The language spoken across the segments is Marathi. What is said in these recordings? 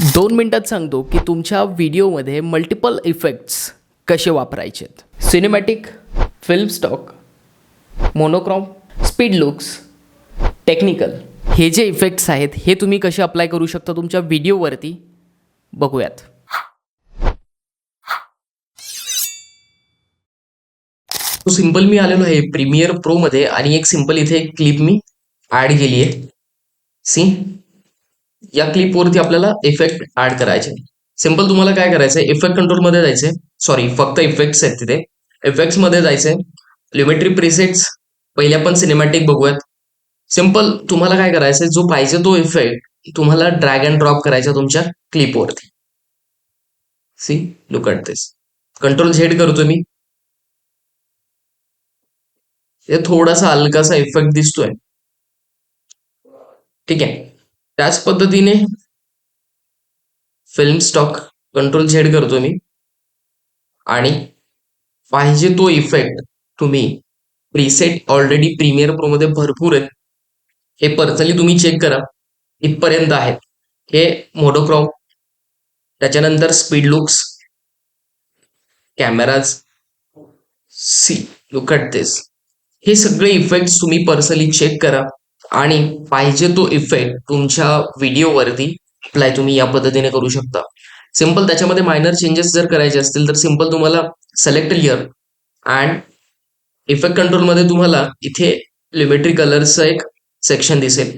दोन मिनटात सांगतो की तुमच्या व्हिडिओमध्ये मल्टिपल इफेक्ट्स कसे वापरायचे cinematic film stock monochrome speed looks technical हे जे इफेक्ट्स आहेत हे तुम्ही कसे अप्लाय करू शकता तुमच्या व्हिडिओवरती? बघूयात. तो सिंपल मी आलेलो आहे प्रीमियर प्रो मध्ये आणि एक सिंपल इथे एक क्लिप मी ऍड केली आहे. सी या क्लिपवरती आपल्याला इफेक्ट ऍड करायचे. सिंपल तुम्हाला काय करायचंय? इफेक्ट कंट्रोलमध्ये जायचंय. सॉरी फक्त इफेक्ट्स आहेत तिथे. इफेक्ट्समध्ये जायचंय. लिमिटरी प्रिसेट्स पहिले आपण सिनेमॅटिक बघूयात. सिंपल तुम्हाला काय करायचंय? जो पाहिजे तो इफेक्ट तुम्हाला ड्रॅग अँड ड्रॉप करायचा तुमच्या क्लिपवरती see look at this control Z करतो मी. हे थोडासा हलकासा इफेक्ट दिसतोय. ठीक आहे. त्याच पद्धतीने फिल्म स्टॉक कंट्रोल झेड करतो मी. आणि पाहिजे तो इफेक्ट तुम्ही प्रीसेट ऑलरेडी प्रीमियर प्रो मध्ये भरपूर आहेत. हे पर्सनली तुम्ही चेक करा. इथपर्यंत आहेत. हे मोडोक्रॉम त्याच्यानंतर speed looks cameras see look at this हे सगळे इफेक्ट्स तुम्ही पर्सनली चेक करा. आणि पाहिजे तो इफेक्ट तुमच्या व्हिडिओवरती अप्लाय तुम्ही या पद्धतीने करू शकता. सिंपल त्याच्यामध्ये मायनर चेंजेस जर करायचे असतील तर सिंपल तुम्हाला सिलेक्ट लिअर अँड इफेक्ट कंट्रोलमध्ये तुम्हाला इथे लिमिटरी कलर्सचा एक सेक्शन दिसेल.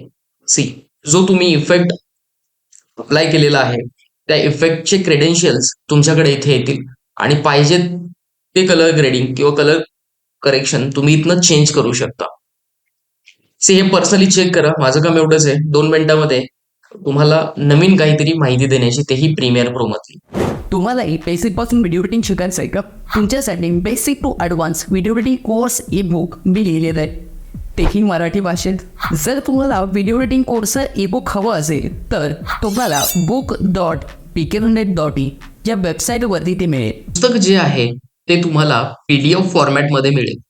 सी जो तुम्ही इफेक्ट अप्लाय केलेला आहे त्या इफेक्टचे क्रेडेन्शियल्स तुमच्याकडे इथे येतील. आणि पाहिजे ते कलर ग्रेडिंग किंवा कलर करेक्शन तुम्ही इथनं चेंज करू शकता. सी हे पर्सनली चेक करा. माझं काम एवढंच आहे. दोन मिनिटामध्ये तुम्हाला नवीन काहीतरी माहिती देण्याची तेही प्रीमियर प्रो मधली. तुम्हालाही बेसिकपासून व्हिडिओ एडिटिंग शिकायचं आहे का? तुमच्यासाठी basic to advance video editing course e book मी लिहिलेलं आहे. तेही मराठी भाषेत. जर तुम्हाला व्हिडिओ एडिटिंग कोर्सचं ई बुक हवं असेल तर तुम्हाला बुक डॉट पिकेनेट डॉट इन या वेबसाईटवरती ते मिळेल. पुस्तक जे आहे ते तुम्हाला पीडीएफ फॉर्मॅटमध्ये मिळेल.